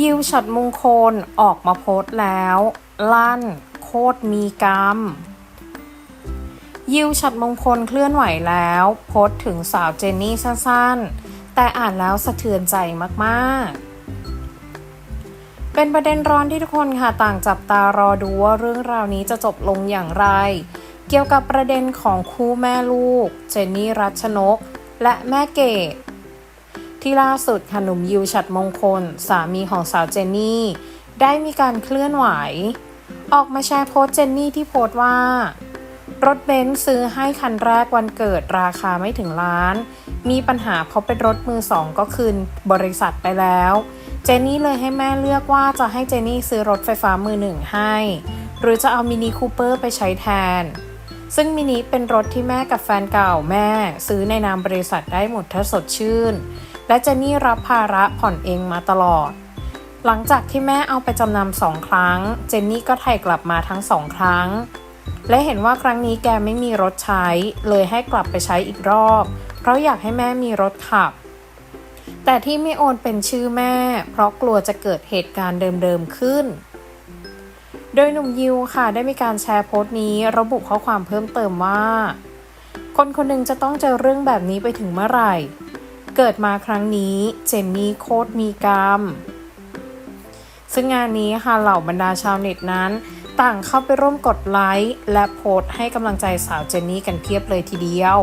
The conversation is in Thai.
ยิวฉัดมงคลออกมาโพสต์แล้ว ลั่น โคตรมีกรรม ยิวฉัดมงคลเคลื่อนไหวแล้ว โพสต์ถึงสาวเจนนี่สั้นๆ แต่อ่านแล้วสะเทือนใจมากๆ เป็นประเด็นร้อนที่ทุกคนค่ะต่างจับตารอดูว่าเรื่องราวนี้จะจบลงอย่างไร เกี่ยวกับประเด็นของคู่แม่ลูก เจนนี่รัชนก และแม่เกด ที่ล่าสุดค่ะหนุ่มยิวฉัดมงคล สามีของสาวเจนนี่ ได้มีการเคลื่อนไหว ออกมาแชร์โพสเจนนี่ที่โพสต์ว่า รถเบนซ์ซื้อให้คันแรกวันเกิดราคาไม่ถึงล้าน มีปัญหาเพราะเป็นรถมือสองก็คืนบริษัทไปแล้ว เจนนี่เลยให้แม่เลือกว่าจะให้เจนนี่ซื้อรถไฟฟ้ามือหนึ่งให้ หรือจะเอามินิคูเปอร์ไปใช้แทนซึ่งมินิเป็นรถที่แม่กับแฟนเก่าแม่ ซื้อในนามบริษัทได้หมดถ้าสดชื่น และเจนนี่รับภาระผ่อนเองมาตลอด หลังจากที่แม่เอาไปจำนำสองครั้ง เจนนี่ก็ไถ่กลับมาทั้งสองครั้ง และเห็นว่าครั้งนี้แกไม่มีรถใช้ เลยให้กลับไปใช้อีกรอบ เพราะอยากให้แม่มีรถขับ แต่ที่ไม่โอนเป็นชื่อแม่ เพราะกลัวจะเกิดเหตุการณ์เดิมๆขึ้นโดยหนุ่มยิวค่ะได้มีการแชร์โพสต์นี้ระบุข้อความเพิ่มเติมว่า คนคนหนึ่งจะต้องเจอเรื่องแบบนี้ไปถึงเมื่อไหร่ เกิดมาครั้งนี้เจนนี่โคตรมีกรรม ซึ่งงานนี้ค่ะเหล่าบรรดาชาวเน็ตนั้น ต่างเข้าไปร่วมกดไลค์และโพสต์ให้กำลังใจสาวเจนนี่กันเพียบเลยทีเดียว